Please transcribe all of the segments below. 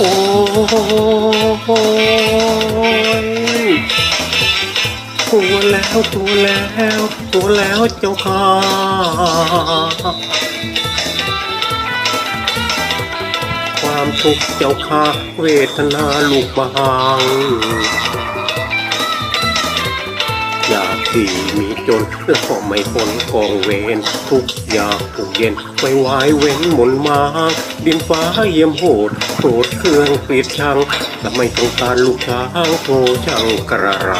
โอ้ยตัวแล้วตัวแล้วตัวแล้วเจ้าค่ะความทุกข์เจ้าค่ะเวทนาลูกบางอยากที่มี จนแล้วก็ไม่พ้นกองเวรทุกอยากถูกเย็นไม่ไหวายเว้นหมุนมาดินฟ้าเยี่ยมโหดโกรธเครื่องปิดชังแต่ไม่ต้องการลูกช้างโทช่างกระไร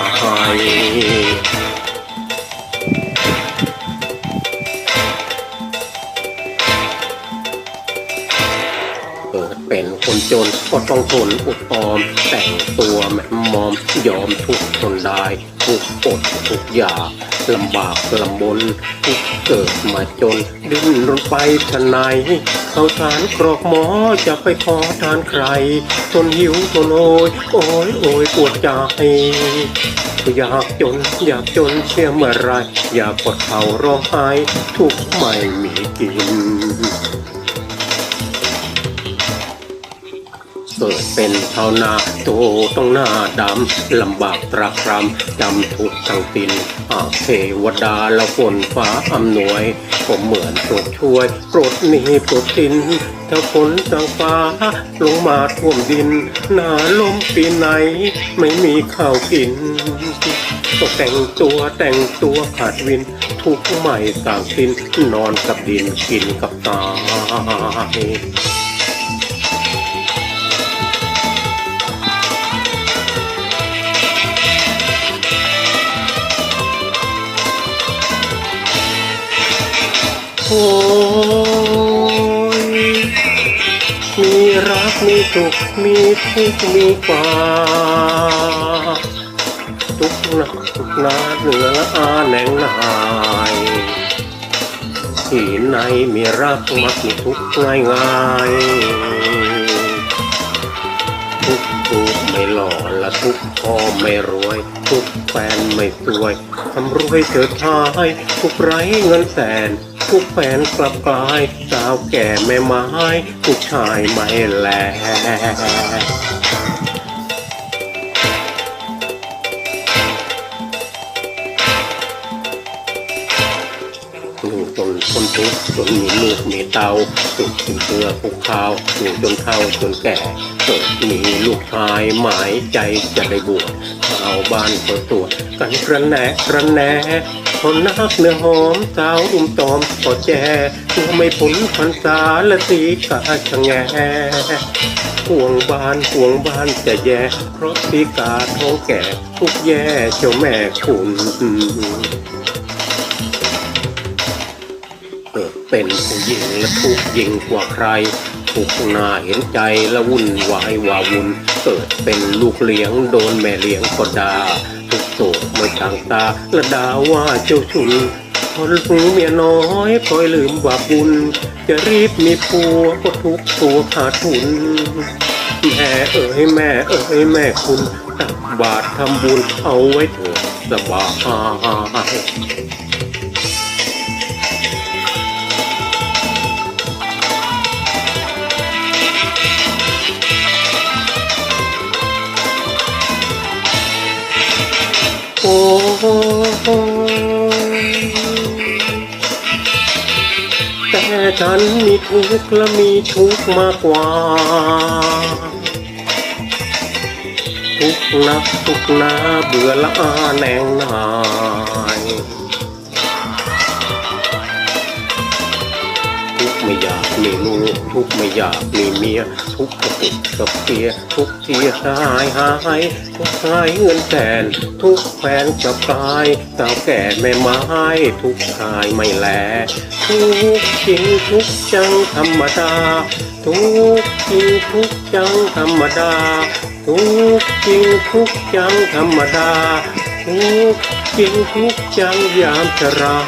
คนจนก็ต้องทนอดออม แต่งตัวแม่มอมยอมทุกทนได้ทุกอดทุกอยากลำบากลำบนทุกเกิดมาจน ดิ้นรนไปทนายเขาทานกรอกหมอจะไปขอทานใครทนหิวทนโอยโอยโอยปวดใจอยากจนอยากจนเสียเมื่อไรอยากกดเขาร้องไห้ทุกไม่มีกิน เกิดเป็นชาวนาโตต้องหน้าดำลำบากตรากตรำจำทุกทั้งตินหาเทวดาและฝนฟ้าอำนวยก็เหมือนโปรดช่วยโปรดหนีโปรดทินถ้าฝนจากฟ้าลงมาท่วมดิน หน้าลมปีไหน ไม่มีข้าวกินต้องแต่งตัวแต่งตัวขาดวิน ทุกใหม่ต่างสินนอนกับดินกินกับตาย โอ้ยมีรักมีสุขมีทุกข์มีฟ้าทุกหนักทุกนาเหนือละอาแหน่งนายที่ในมีรักมักมีทุกข์ง่ายง่าย หล่อละทุกพ่อไม่รวย ทุกแฟนไม่สวยทำรวยเกิดทายทุกไร้เงินแสน ทุกแฟนกลับกลาย สาวแก่แม่ไม้ผู้ชายไม่แล อยู่จนคนทุกจนมีลูกมีเตาสุกถึงเกลือผูกข้าวอยู่จนเฒ่าจนแก่เกิดมีลูกชายหมายใจจะได้บวชชาวบ้านก็ตรวจกันกระแหนกระแหนคนนักเนื้อหอมสาวอุ้มตอมก็แจตัวไม่พ้นพรรษาละสีกาชะแงห่วงบ้านห่วงบ้านจะแย่ เพราะสีกาท้องแก่ทุกแย่เจ้าแม่คุณ เป็นผู้หญิงและทุกยิ่งกว่าใครทุกนาเห็นใจและวุ่นวายวาวุ่นเกิดเป็นลูกเลี้ยงโดนแม่เลี้ยงก็ดาทุกโศกไม่ต่างตาและด่าว่าเจ้าชุนพอลูกเมียน้อยพลอยลืมว่าบุญจะรีบมีผัวก็ทุกตัวขาดทุนแม่เอ๋ยแม่เอ๋ยแม่คุณตักบาตรทำบุญเอาไว้เถิดสบาย ฉันมีทุกข์และมีทุกข์มากกว่า ทุกข์นักทุกข์นาเบื่อละอาแหนงนาย มีลูกทุกไม่อยากมีเมีย ทุกกระปุกกระเปียทุกข์ที่หายหายทุกหายเงินแสนทุกแฟนกับกายสาวแก่แม่ไม้ทุกข์ชายไม่แล ทุกข์จริงทุกจังธรรมดา ทุกกินทุกจังธรรมดา ทุกข์จริงทุกจังธรรมดา ทุกข์จริงทุกจังยามชรา